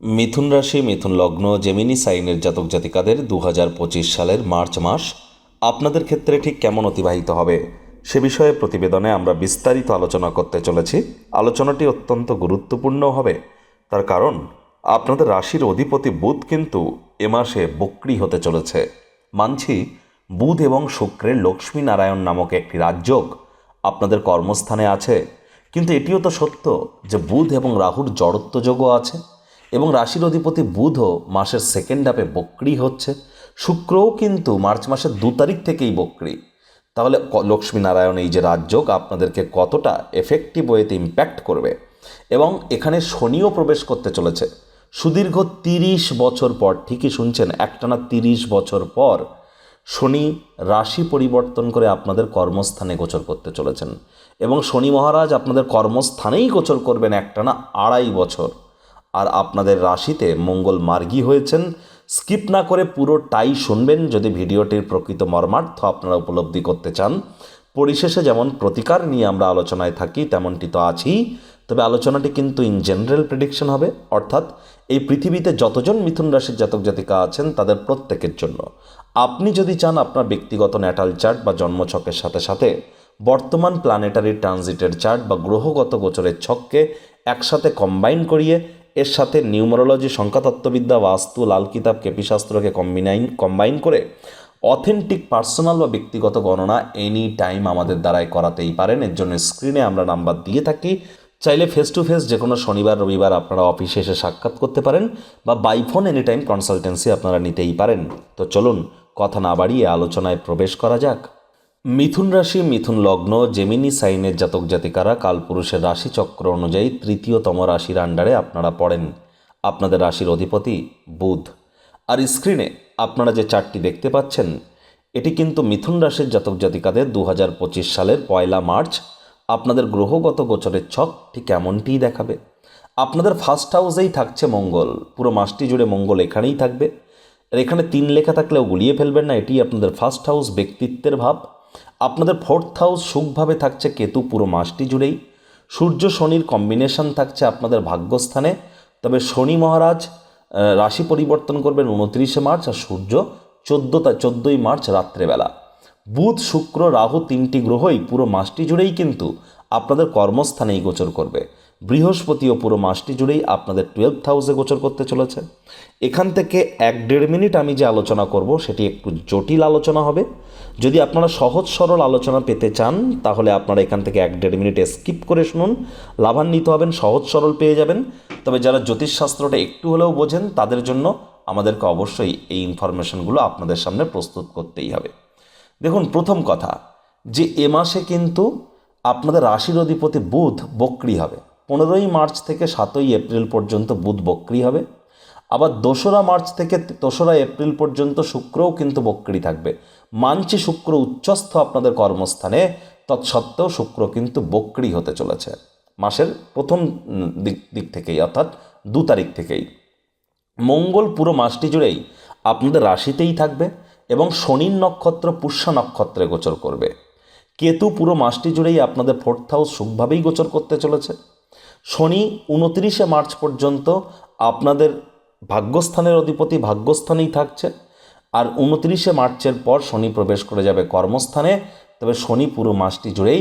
মিথুন রাশি, মিথুন লগ্ন, জেমিনি সাইনের জাতক জাতিকাদের দু হাজার পঁচিশ সালের মার্চ মাস আপনাদের ক্ষেত্রে ঠিক কেমন অতিবাহিত হবে? সে বিষয়ে প্রতিবেদনে আমরা বিস্তারিত আলোচনা করতে চলেছি। আলোচনাটি অত্যন্ত গুরুত্বপূর্ণ হবে। তার কারণ, আপনাদের রাশির অধিপতি বুধ কিন্তু এ মাসে বক্রি হতে চলেছে। মানছি, বুধ এবং শুক্রের লক্ষ্মী নারায়ণ নামক একটি রাজযোগ আপনাদের কর্মস্থানে আছে। কিন্তু এটিও তো সত্য যে বুধ এবং রাহুর জড়ত্ব যোগও আছে। এবং রাশির অধিপতি বুধও মাসের সেকেন্ড হাফে বক্রি হচ্ছে। শুক্রও কিন্তু মার্চ মাসের দু তারিখ থেকেই বক্রি। তাহলে ক- লক্ষ্মীনারায়ণ এই যে রাজযোগ আপনাদেরকে কতটা এফেক্টিভ ওয়েতে ইম্প্যাক্ট করবে? এবং এখানে শনিও প্রবেশ করতে চলেছে। সুদীর্ঘ তিরিশ বছর পর, ঠিকই শুনছেন, একটানা তিরিশ বছর পর শনি রাশি পরিবর্তন করে আপনাদের কর্মস্থানে গোচর করতে চলেছেন। এবং শনি মহারাজ আপনাদের কর্মস্থানেই গোচর করবেন একটানা আড়াই বছর। আর আপনাদের রাশিতে মঙ্গল মার্গী হয়েছেন। স্কিপ না করে পুরোটাই শুনবেন যদি ভিডিওটির প্রকৃত মর্মার্থ আপনারা উপলব্ধি করতে চান। পরিশেষে যেমন প্রতিকার নিয়ে আমরা আলোচনায় থাকি, তেমনটি তো আছেই। তবে আলোচনাটি কিন্তু ইন জেনারেল প্রেডিকশন হবে। অর্থাৎ এই পৃথিবীতে যতজন মিথুন রাশির জাতক জাতিকা আছেন তাদের প্রত্যেকের জন্য। আপনি যদি চান আপনার ব্যক্তিগত ন্যাটাল চার্ট বা জন্মছকের সাথে সাথে বর্তমান প্ল্যানেটারি ট্রানজিটের চার্ট বা গ্রহগত গোচরের ছককে একসাথে কম্বাইন করিয়ে এর সাথে নিউমারোলজি, সংখ্যাতত্ত্ববিদ্যা, বাস্তু, লাল কিতাব, কেপিশাস্ত্রকে কম্বিনাইন, কম্বাইন করে অথেন্টিক, পার্সোনাল বা ব্যক্তিগত গণনা এনি টাইম আমাদের দ্বারাই করাতেই পারেন। এর জন্য স্ক্রিনে আমরা নাম্বার দিয়ে থাকি। চাইলে ফেস টু ফেস যে কোনো শনিবার, রবিবার আপনারা অফিসে এসে সাক্ষাৎ করতে পারেন বা by phone any time consultancy আপনারা নিতেই পারেন। তো চলুন, কথা না বাড়িয়ে আলোচনায় প্রবেশ করা যাক। মিথুন রাশি, মিথুন লগ্ন জেমিনি সাইনের জাতক জাতিকারা কালপুরুষের রাশিচক্র অনুযায়ী তৃতীয়তম রাশির আন্ডারে আপনারা পড়েন। আপনাদের রাশির অধিপতি বুধ। আর স্ক্রিনে আপনারা যে চারটি দেখতে পাচ্ছেন, এটি কিন্তু মিথুন রাশির জাতক জাতিকাদের দু হাজার পঁচিশ সালের পয়লা মার্চ। আপনাদের গ্রহগত গোচরের ছক ঠিক এমনটিই দেখাবে। আপনাদের ফার্স্ট হাউসেই থাকছে মঙ্গল। পুরো মাসটি জুড়ে মঙ্গল এখানেই থাকবে। এখানে তিন লেখা থাকলেও গুলিয়ে ফেলবেন না এটি আপনাদের ফার্স্ট হাউস ব্যক্তিত্বের ভাব। আপনাদের ফোর্থ হাউস সুখভাবে থাকছে কেতু পুরো মাসটি জুড়েই। সূর্য শনির কম্বিনেশন থাকছে আপনাদের ভাগ্যস্থানে। তবে শনি মহারাজ রাশি পরিবর্তন করবেন উনত্রিশে মার্চ আর সূর্য চোদ্দ চোদ্দোই মার্চ রাত্রেবেলা। বুধ, শুক্র, রাহু তিনটি গ্রহই পুরো মাসটি জুড়েই কিন্তু আপনাদের কর্মস্থানেই গোচর করবে। বৃহস্পতিও পুরো মাসটি জুড়েই আপনাদের টুয়েলভ হাউসে গোচর করতে চলেছে। এখান থেকে এক দেড় মিনিট আমি যে আলোচনা করব, সেটি একটু জটিল আলোচনা হবে। যদি আপনারা সহজ সরল আলোচনা পেতে চান, তাহলে আপনারা এখান থেকে এক দেড় মিনিট স্কিপ করে শুনুন। লাভান্বিত হবেন, সহজ সরল পেয়ে যাবেন। তবে যারা জ্যোতিষশাস্ত্রটা একটু হলেও বোঝেন, তাদের জন্য আমাদেরকে অবশ্যই এই ইনফরমেশনগুলো আপনাদের সামনে প্রস্তুত করতেই হবে। দেখুন, প্রথম কথা, যে এ মাসে কিন্তু আপনাদের রাশির অধিপতি বুধ বক্রি হবে। পনেরোই মার্চ থেকে সাতই এপ্রিল পর্যন্ত বুধ বক্রি হবে। আবার দোসরা মার্চ থেকে দোসরা এপ্রিল পর্যন্ত শুক্রও কিন্তু বক্রি থাকবে। মানছি শুক্র উচ্চস্থ আপনাদের কর্মস্থানে, তৎসত্ত্বেও শুক্র কিন্তু বক্রি হতে চলেছে। মাসের প্রথম দিক দিক থেকেই, অর্থাৎ দু তারিখ থেকেই। মঙ্গল পুরো মাসটি জুড়েই আপনাদের রাশিতেই থাকবে এবং শনির নক্ষত্র পুষ্যা নক্ষত্রে গোচর করবে। কেতু পুরো মাসটি জুড়েই আপনাদের ফোর্থ হাউস সুখভাবেই গোচর করতে চলেছে। শনি উনত্রিশে মার্চ পর্যন্ত আপনাদের ভাগ্যস্থানের অধিপতি ভাগ্যস্থানেই থাকছে, আর উনত্রিশে মার্চের পর শনি প্রবেশ করে যাবে কর্মস্থানে। তবে শনি পুরো মাসটি জুড়েই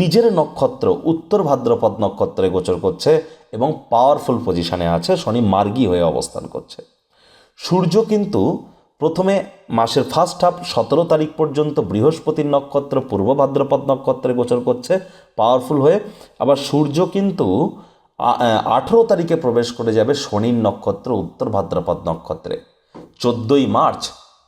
নিজের নক্ষত্র, উত্তর ভাদ্রপদ নক্ষত্রে গোচর করছে এবং পাওয়ারফুল পজিশানে আছে, শনি মার্গী হয়ে অবস্থান করছে। সূর্য কিন্তু প্রথমে মাসের ফার্স্ট হাফ সতেরো তারিখ পর্যন্ত বৃহস্পতির নক্ষত্র, পূর্ব ভাদ্রপদ নক্ষত্রে গোচর করছে পাওয়ারফুল হয়ে। আবার সূর্য কিন্তু আঠেরো তারিখে প্রবেশ করে যাবে শনির নক্ষত্র, উত্তর ভাদ্রপদ নক্ষত্রে। চোদ্দোই মার্চ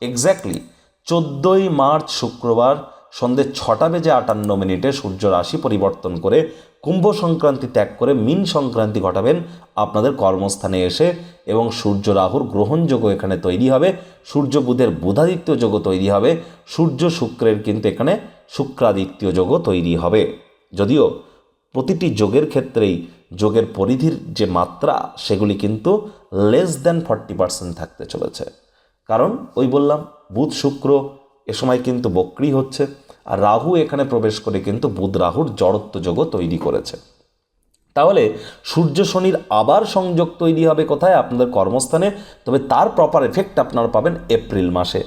এক্স্যাক্টলি চোদ্দোই মার্চ শুক্রবার সন্ধ্যে ছটা বেজে আটান্ন মিনিটে সূর্য রাশি পরিবর্তন করে কুম্ভ সংক্রান্তি ত্যাগ করে মিন সংক্রান্তি ঘটাবেন। আপনাদের কর্মস্থানে এসে এবং সূর্য রাহুর গ্রহণযোগ্য এখানে তৈরি হবে। সূর্য বুধের বুধাদিত্য যোগও তৈরি হবে। সূর্য শুক্রের কিন্তু এখানে শুক্রাদিত্য যোগও তৈরি হবে। যদিও প্রতিটি যোগের ক্ষেত্রেই যোগের পরিধির যে মাত্রা, সেগুলি কিন্তু লেস দ্যান ফর্টি পার্সেন্ট থাকতে চলেছে। কারণ, ওই বললাম, বুধ শুক্র এ সময় কিন্তু বক্রি হচ্ছে। আর রাহু এখানে প্রবেশ করে কিন্তু বুধ রাহুর জড়ত্ব যোগও তৈরি করেছে। তাহলে সূর্য শনির আবার সংযোগ তৈরি হবে কোথায়? আপনাদের কর্মস্থানে। তবে তার প্রপার এফেক্ট আপনারা পাবেন এপ্রিল মাসে।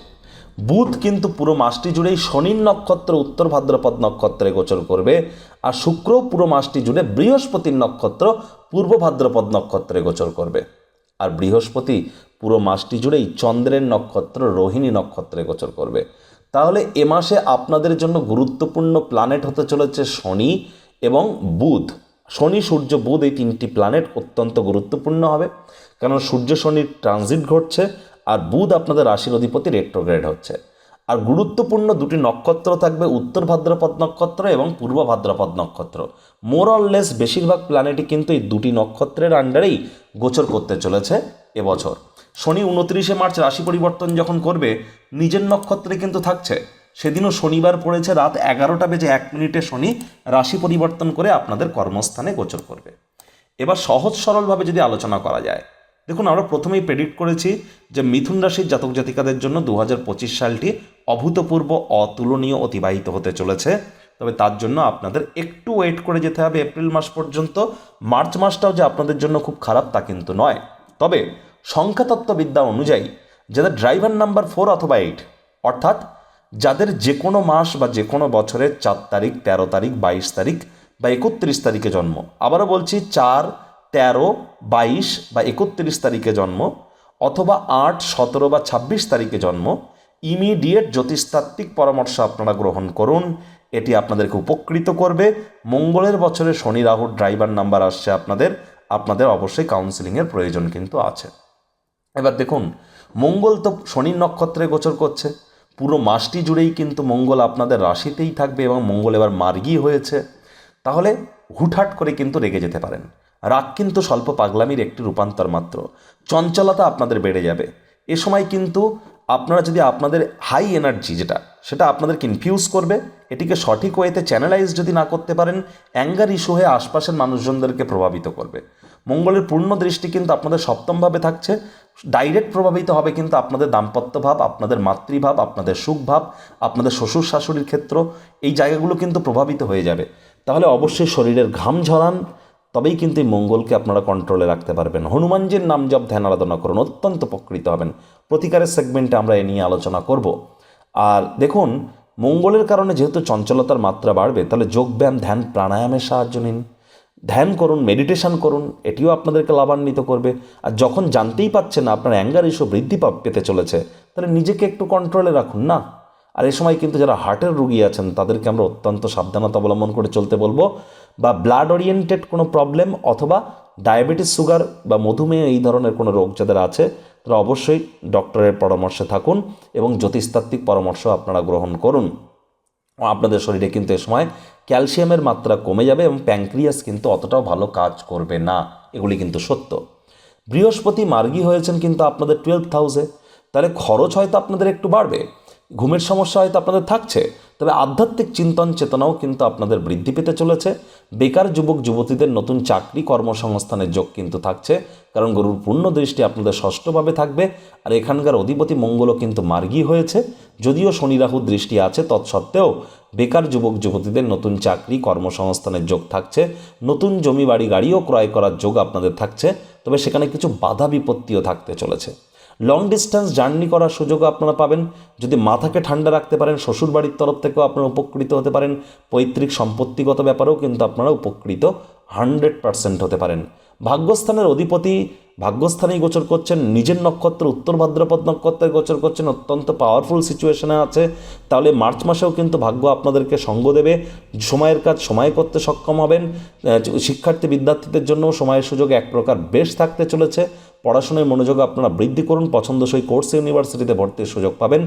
বুধ কিন্তু পুরো মাসটি জুড়েই শনির নক্ষত্র, উত্তর ভাদ্রপদ নক্ষত্রে গোচর করবে। আর শুক্র পুরো মাসটি জুড়ে বৃহস্পতির নক্ষত্র, পূর্ব ভাদ্রপদ নক্ষত্রে গোচর করবে। আর বৃহস্পতি পুরো মাসটি জুড়েই চন্দ্রের নক্ষত্র, রোহিণী নক্ষত্রে গোচর করবে। তাহলে এ মাসে আপনাদের জন্য গুরুত্বপূর্ণ প্ল্যানেট হতে চলেছে শনি এবং বুধ। শনি, সূর্য, বুধ এই তিনটি প্ল্যানেট অত্যন্ত গুরুত্বপূর্ণ হবে। কারণ সূর্য শনির ট্রানজিট ঘটছে আর বুধ আপনাদের রাশির অধিপতি রেট্রোগ্রেড হচ্ছে। আর গুরুত্বপূর্ণ দুটি নক্ষত্র থাকবে উত্তর ভাদ্রপদ নক্ষত্র এবং পূর্ব ভাদ্রপদ নক্ষত্র। মোর লেস বেশিরভাগ প্ল্যানেটই কিন্তু এই দুটি নক্ষত্রের আন্ডারেই গোচর করতে চলেছে এবছর। শনি উনত্রিশে মার্চ রাশি পরিবর্তন যখন করবে, নিজের নক্ষত্রে কিন্তু থাকছে। সেদিনও শনিবার পড়েছে রাত এগারোটা বেজে এক মিনিটে শনি রাশি পরিবর্তন করে আপনাদের কর্মস্থানে গোচর করবে। এবার সহজ সরলভাবে যদি আলোচনা করা যায়, দেখুন আমরা প্রথমেই প্রেডিক্ট করেছি যে মিথুন রাশির জাতক জাতিকাদের জন্য দু হাজার পঁচিশ সালটি অভূতপূর্ব, অতুলনীয় অতিবাহিত হতে চলেছে। তবে তার জন্য আপনাদের একটু ওয়েট করে যেতে হবে এপ্রিল মাস পর্যন্ত। মার্চ মাসটাও যে আপনাদের জন্য খুব খারাপ তা কিন্তু নয়। তবে সংখ্যাতত্ত্ববিদ্যা অনুযায়ী যাদের ড্রাইভার নাম্বার ফোর অথবা এইট, অর্থাৎ যাদের যে কোনো মাস বা যে কোনো বছরের চার তারিখ, তেরো তারিখ, বাইশ তারিখ বা একত্রিশ তারিখে জন্ম। আবারও বলছি, চার, তেরো, বাইশ বা একত্রিশ তারিখে জন্ম অথবা আট, সতেরো বা ছাব্বিশ তারিখে জন্ম, ইমিডিয়েট জ্যোতিষতাত্ত্বিক পরামর্শ আপনারা গ্রহণ করুন। এটি আপনাদেরকে উপকৃত করবে। মঙ্গলের বছরে শনি রাহুর ড্রাইভার নাম্বার আসছে আপনাদের। আপনাদের অবশ্যই কাউন্সিলিংয়ের প্রয়োজন কিন্তু আছে। এবার দেখুন, মঙ্গল তো শনির নক্ষত্রে গোচর করছে। পুরো মাসটি জুড়েই কিন্তু মঙ্গল আপনাদের রাশিতেই থাকবে এবং মঙ্গল এবার মার্গী হয়েছে। তাহলে হুটহাট করে কিন্তু রেগে যেতে পারেন। রাগ কিন্তু স্বল্প পাগলামির একটি রূপান্তর মাত্র। চঞ্চলতা আপনাদের বেড়ে যাবে। এ সময় কিন্তু আপনারা যদি আপনাদের হাই এনার্জি যেটা, সেটা আপনাদের ইনফিউজ করবে। এটিকে সঠিক ওয়েতে চ্যানেলাইজ যদি না করতে পারেন অ্যাঙ্গার ইস্যু হয়ে আশপাশের মানুষজনদেরকে প্রভাবিত করবে। মঙ্গলের পূর্ণ দৃষ্টি কিন্তু আপনাদের সপ্তমভাবে থাকছে। ডাইরেক্ট প্রভাবিত হবে কিন্তু আপনাদের দাম্পত্য ভাব আপনাদের মাতৃভাব, আপনাদের সুখভাব, আপনাদের শ্বশুর শাশুড়ির ক্ষেত্র, এই জায়গাগুলো কিন্তু প্রভাবিত হয়ে যাবে। তাহলে অবশ্যই শরীরের ঘাম ঝরান, তবেই কিন্তু এই মঙ্গলকে আপনারা কন্ট্রোলে রাখতে পারবেন। হনুমানজির নাম জপ, ধ্যান, আরাধনা করুন, অত্যন্ত উপকৃত হবেন। প্রতিকারের সেগমেন্টে আমরা এ নিয়ে আলোচনা করব। আর দেখুন, মঙ্গলের কারণে যেহেতু চঞ্চলতার মাত্রা বাড়বে, তাহলে যোগব্যায়াম, ধ্যান, প্রাণায়ামের সাহায্য নিন। ধ্যান করুন মেডিটেশন করুন, এটিও আপনাদেরকে লাভান্বিত করবে। আর যখন জানতেই পাচ্ছেন না, আপনার অ্যাঙ্গার ইস্যু বৃদ্ধি পেতে চলেছে, তাহলে নিজেকে একটু কন্ট্রোলে রাখুন, না? আর এ সময় কিন্তু যারা হার্টের রুগী আছেন, তাদেরকে আমরা অত্যন্ত সাবধানতা অবলম্বন করে চলতে বলব। বা ব্লাড ওরিয়েন্টেড কোনো প্রবলেম অথবা ডায়াবেটিস সুগার বা মধুমেহ এই ধরনের কোনো রোগ যাদের আছে, তারা অবশ্যই ডক্টরের পরামর্শে থাকুন এবং জ্যোতিষতাত্ত্বিক পরামর্শ আপনারা গ্রহণ করুন। আপনাদের শরীরে কিন্তু এ সময় ক্যালসিয়ামের মাত্রা কমে যাবে এবং প্যাঙ্ক্রিয়াস কিন্তু অতটাও ভালো কাজ করবে না। এগুলি কিন্তু সত্য। বৃহস্পতি মার্গী হয়েছেন কিন্তু আপনাদের টুয়েলভ হাউসে তাহলে খরচ হয়তো আপনাদের একটু বাড়বে। ঘুমের সমস্যা হয়তো আপনাদের থাকছে। তবে আধ্যাত্মিক চিন্তন চেতনাও কিন্তু আপনাদের বৃদ্ধি পেতে চলেছে। বেকার যুবক, যুবতীদের নতুন চাকরি কর্মসংস্থানের যোগ কিন্তু থাকছে। কারণ গরুর পূর্ণ দৃষ্টি আপনাদের ষষ্ঠভাবে থাকবে। আর এখানকার অধিপতি মঙ্গলও কিন্তু মার্গী হয়েছে। যদিও শনি রাহুর দৃষ্টি আছে, তৎসত্ত্বেও বেকার যুবক, যুবতীদের নতুন চাকরি কর্মসংস্থানের যোগ থাকছে। নতুন জমি, বাড়ি, গাড়িও ক্রয় করার যোগ আপনাদের থাকছে। তবে সেখানে কিছু বাধা বিপত্তিও থাকতে চলেছে। লং ডিস্টেন্স জার্নি করার সুযোগও আপনারা পাবেন। যদি মাথাকে ঠান্ডা রাখতে পারেন শ্বশুর বাড়ির তরফ থেকেও আপনারা উপকৃত হতে পারেন। পৈতৃক সম্পত্তিগত ব্যাপারেও কিন্তু আপনারা উপকৃত হান্ড্রেড পার্সেন্ট হতে পারেন। ভাগ্যস্থানের অধিপতি ভাগ্যস্থানেই গোচর করছেন, নিজের নক্ষত্র উত্তর ভাদ্রপদ নক্ষত্রে গোচর করছেন, অত্যন্ত পাওয়ারফুল সিচুয়েশনে আছে। তাহলে মার্চ মাসেও কিন্তু ভাগ্য আপনাদেরকে সঙ্গ দেবে। সময়ের কাজ সময় করতে সক্ষম হবেন। শিক্ষার্থী, বিদ্যার্থীদের জন্য সময়ের সুযোগ এক প্রকার বেশ থাকতে চলেছে। পড়াশোনায় মনোযোগ আপনারা বৃদ্ধি করুন, পছন্দসই কোর্স ইউনিভার্সিটিতে ভর্তির সুযোগ পাবেন।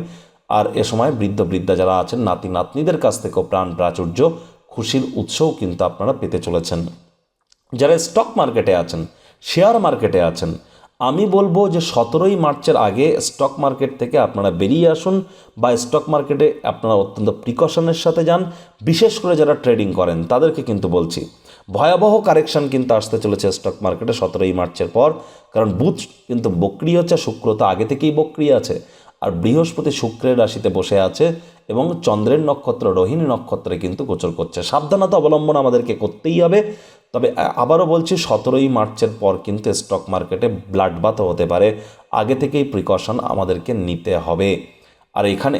আর এ সময় বৃদ্ধ বৃদ্ধা যারা আছেন, নাতি নাতনিদের কাছ থেকেও প্রাণ প্রাচুর্য, খুশির উৎসও কিন্তু আপনারা পেতে চলেছেন। যারা স্টক মার্কেটে আছেন, শেয়ার মার্কেটে আছেন, আমি বলব যে সতেরোই মার্চের আগে স্টক মার্কেট থেকে আপনারা বেরিয়ে আসুন বা স্টক মার্কেটে আপনারা অত্যন্ত প্রিকশনের সাথে যান। বিশেষ করে যারা ট্রেডিং করেন, তাদেরকে কিন্তু বলছি ভয়াবহ কারেকশন কিন্তু আসতে চলেছে স্টক মার্কেটে সতেরোই মার্চের পর। কারণ বুধ কিন্তু বক্রি হচ্ছে, শুক্র তো আগে থেকেই বক্রি আছে। আর বৃহস্পতি শুক্রের রাশিতে বসে আছে এবং চন্দ্রের নক্ষত্র, রোহিণী নক্ষত্রে কিন্তু গোচর করছে। সাবধানতা অবলম্বন আমাদেরকে করতেই হবে। তবে আবারও বলছি, সতেরোই মার্চের পর কিন্তু স্টক মার্কেটে ব্লাড বাথও হতে পারে। আগে থেকেই প্রিকশন আমাদেরকে নিতে হবে। আর এখানে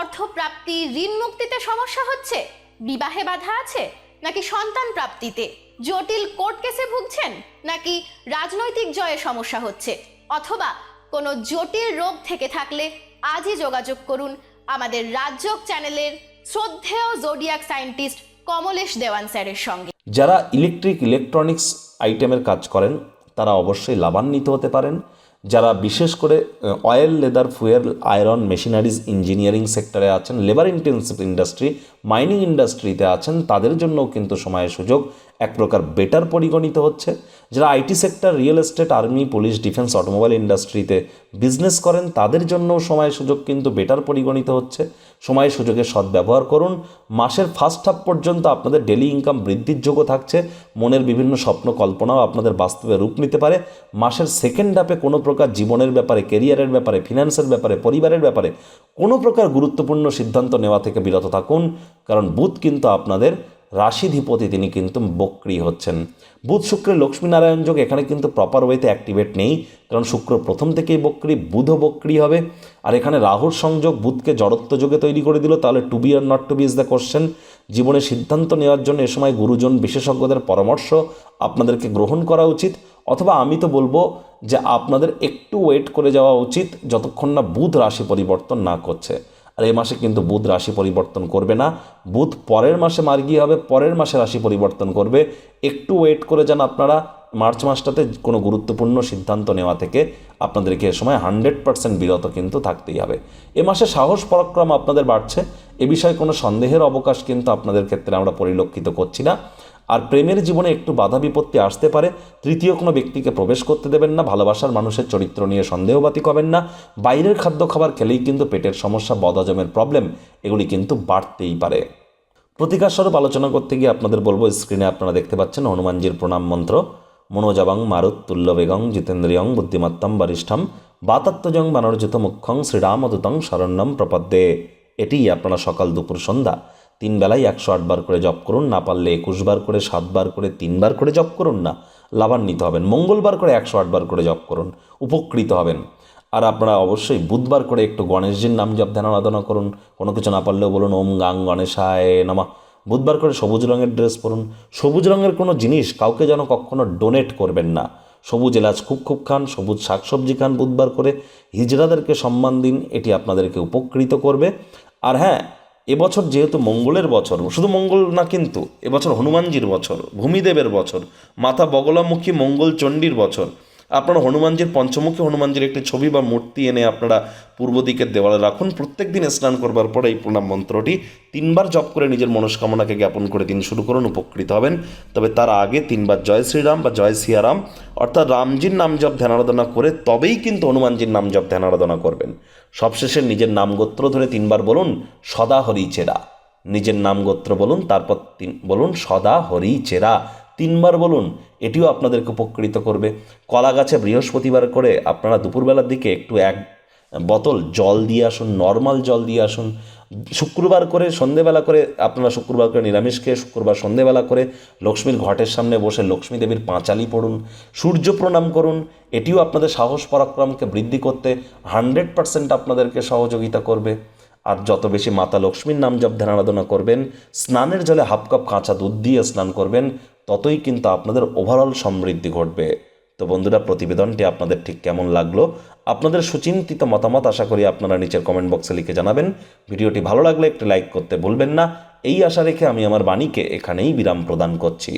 অর্থপ্রাপ্তি, ঋণ মুক্তিতে সমস্যা হচ্ছে? বিবাহে বাধা আছে? নাকি সন্তান প্রাপ্তিতে? জটিল কোর্ট কেসে ভুগছেন? নাকি রাজনৈতিক জয়ে সমস্যা হচ্ছে? অথবা কোনো জটিল রোগ থেকে থাকলে আজই যোগাযোগ করুন আমাদের রাজযোগ চ্যানেলের শ্রদ্ধেয় জোডিয়াক সায়েন্টিস্ট কমলেশ দেওয়ান স্যারের সঙ্গে। যারা ইলেকট্রিক ইলেকট্রনিক্স আইটেমের কাজ করেন, তারা অবশ্যই লাভান্বিত হতে পারেন। যারা বিশেষ করে oil leather fuel iron machineries engineering সেক্টরে আছেন লেবার ইন্টেন্সিভ ইন্ডাস্ট্রি মাইনিং ইন্ডাস্ট্রিতে আছেন, তাদের জন্যও কিন্তু সময়ের সুযোগ এক প্রকার বেটার পরিগণিত হচ্ছে। যারা IT sector real estate army police defence automobile ইন্ডাস্ট্রিতে বিজনেস করেন, তাদের জন্যও সময় সুযোগ কিন্তু বেটার পরিগণিত হচ্ছে। সময় সুযোগের সদ্ব্যবহার করুন। মাসের ফার্স্ট হাফ পর্যন্ত আপনাদের ডেলি ইনকাম বৃদ্ধির যোগ্য থাকছে। মনের বিভিন্ন স্বপ্ন কল্পনাও আপনাদের বাস্তবে রূপ নিতে পারে। মাসের সেকেন্ড হাফে কোনো প্রকার জীবনের ব্যাপারে কেরিয়ারের ব্যাপারে ফিনান্সের ব্যাপারে, পরিবারের ব্যাপারে কোনো প্রকার গুরুত্বপূর্ণ সিদ্ধান্ত নেওয়া থেকে বিরত থাকুন। কারণ বুধ কিন্তু আপনাদের রাশিধিপতি তিনি কিন্তু বক্রি হচ্ছেন। বুধ শুক্রের লক্ষ্মীনারায়ণ যোগ এখানে কিন্তু প্রপার ওয়েতে অ্যাক্টিভেট নেই। কারণ শুক্র প্রথম থেকেই বক্রি, বুধও বক্রি হবে। আর এখানে রাহুর সংযোগ বুধকে জড়ত্ব যোগে তৈরি করে দিল। তাহলে to be or not to be is the question জীবনে সিদ্ধান্ত নেওয়ার জন্য এ সময় গুরুজন, বিশেষজ্ঞদের পরামর্শ আপনাদেরকে গ্রহণ করা উচিত। অথবা আমি তো বলব যে আপনাদের একটু ওয়েট করে যাওয়া উচিত, যতক্ষণ না বুধ রাশি পরিবর্তন না করছে। আর এই মাসে কিন্তু বুধ রাশি পরিবর্তন করবে না। বুধ পরের মাসে মার্গী হবে, পরের মাসে রাশি পরিবর্তন করবে। একটু ওয়েট করে যান আপনারা। মার্চ মাসটাতে কোনো গুরুত্বপূর্ণ সিদ্ধান্ত নেওয়া থেকে আপনাদেরকে এ সময় হান্ড্রেড পার্সেন্ট বিরত কিন্তু থাকতেই হবে। এ মাসে সাহস, পরাক্রম আপনাদের বাড়ছে। এ বিষয়ে কোনো সন্দেহের অবকাশ কিন্তু আপনাদের ক্ষেত্রে আমরা পরিলক্ষিত করছি না। আর প্রেমের জীবনে একটু বাধা বিপত্তি আসতে পারে, তৃতীয় কোনো ব্যক্তিকে প্রবেশ করতে দেবেন না, ভালোবাসার মানুষের চরিত্র নিয়ে সন্দেহবাতি করবেন না। বাইরের খাদ্য খাবার খেলেই কিন্তু পেটের সমস্যা বদাজমের প্রবলেম এগুলি কিন্তু বাড়তেই পারে। প্রতিকার স্বরূপ আলোচনা করতে গিয়ে আপনাদের বলব স্ক্রিনে আপনারা দেখতে পাচ্ছেন হনুমানজির প্রণাম মন্ত্র। মনোজাবাং মারুত তুল্য বেগং জিতেন্দ্রিয়ং বুদ্ধিমত্তম বরিষ্ঠম বাতাত্মজং বানরজিত মুখ্যং শ্রীরামদূতং শরণ্যম প্রপদ্যে। এটিই আপনারা সকাল দুপুর সন্ধ্যা তিন বেলায় একশো আটবার করে জপ করুন, না পারলে একুশ বার করে সাতবার করে তিনবার করে জপ করুন না, লাভান্বিত হবেন। মঙ্গলবার করে একশো আটবার করে জপ করুন, উপকৃত হবেন। আর আপনারা অবশ্যই বুধবার করে একটু গণেশজির নাম জপ, ধ্যান, আরাধনা করুন, কোনো কিছু না পারলেও বলুন, ওম গাং গণেশায় নামা। বুধবার করে সবুজ রঙের ড্রেস পরুন। সবুজ রঙের কোনো জিনিস কাউকে যেন কখনো ডোনেট করবেন না। সবুজ এলাচ খুব খুব খান, সবুজ শাকসবজি খান বুধবার করে। হিজড়াদেরকে সম্মান দিন, এটি আপনাদেরকে উপকৃত করবে। আর হ্যাঁ এবছর যেহেতু মঙ্গলের বছর, শুধু মঙ্গল না কিন্তু এবছর হনুমানজির বছর, ভূমিদেবের বছর, মাতা বগলামুখী মঙ্গল চণ্ডীর বছর আপনারা হনুমানজির পঞ্চমুখী হনুমানজির একটি ছবি বা মূর্তি এনে আপনারা পূর্ব দিকের দেওয়ালে রাখুন। প্রত্যেক দিন স্নান করবার পরে এই প্রণাম মন্ত্রটি তিনবার জপ করে নিজের মনস্কামনাকে জ্ঞাপন করে দিন শুরু করুন, উপকৃত হবেন। তবে তার আগে তিনবার জয় শ্রীরাম বা জয় সিয়ারাম, অর্থাৎ রামজির নাম জপ, ধ্যান আরাধনা করে তবেই কিন্তু হনুমানজির নাম জপ, ধ্যান আরাধনা করবেন। সবশেষে নিজের নাম গোত্র ধরে তিনবার বলুন, সদা হরি চেরা। নিজের নাম গোত্র বলুন, তারপর তিন, বলুন, সদা হরি চেরা। তিনবার বলুন, এটিও আপনাদেরকে উপকৃত করবে। কলা গাছে বৃহস্পতিবার করে আপনারা দুপুরবেলার দিকে একটু এক বোতল জল দিয়ে আসুন, নর্মাল জল দিয়ে আসুন। শুক্রবার করে সন্ধেবেলা করে আপনারা শুক্রবার করে নিরামিষ খেয়ে শুক্রবার সন্ধেবেলা করে লক্ষ্মীর ঘটের সামনে বসে লক্ষ্মী দেবীর পাঁচালি পড়ুন, সূর্য প্রণাম করুন। এটিও আপনাদের সাহস পরাক্রমকে বৃদ্ধি করতে হান্ড্রেড পার্সেন্ট আপনাদেরকে সহযোগিতা করবে। আর যত বেশি মাতা লক্ষ্মীর নাম জপ ধ্যান আরাধনা করবেন, স্নানের জলে হাফ কাপ কাঁচা দুধ দিয়ে স্নান করবেন, ততই কিন্তু আপনাদের ওভারঅল সমৃদ্ধি ঘটবে। তো বন্ধুরা, প্রতিবেদনটি আপনাদের ঠিক কেমন লাগল? আপনাদের সুচিন্তিত মতামত আশা করি আপনারা নিচের কমেন্ট বক্সে লিখে জানাবেন। ভিডিওটি ভালো লাগলে একটি লাইক করতে ভুলবেন না। এই আশা রেখে আমি আমার বাণীকে এখানেই বিরাম প্রদান করছি।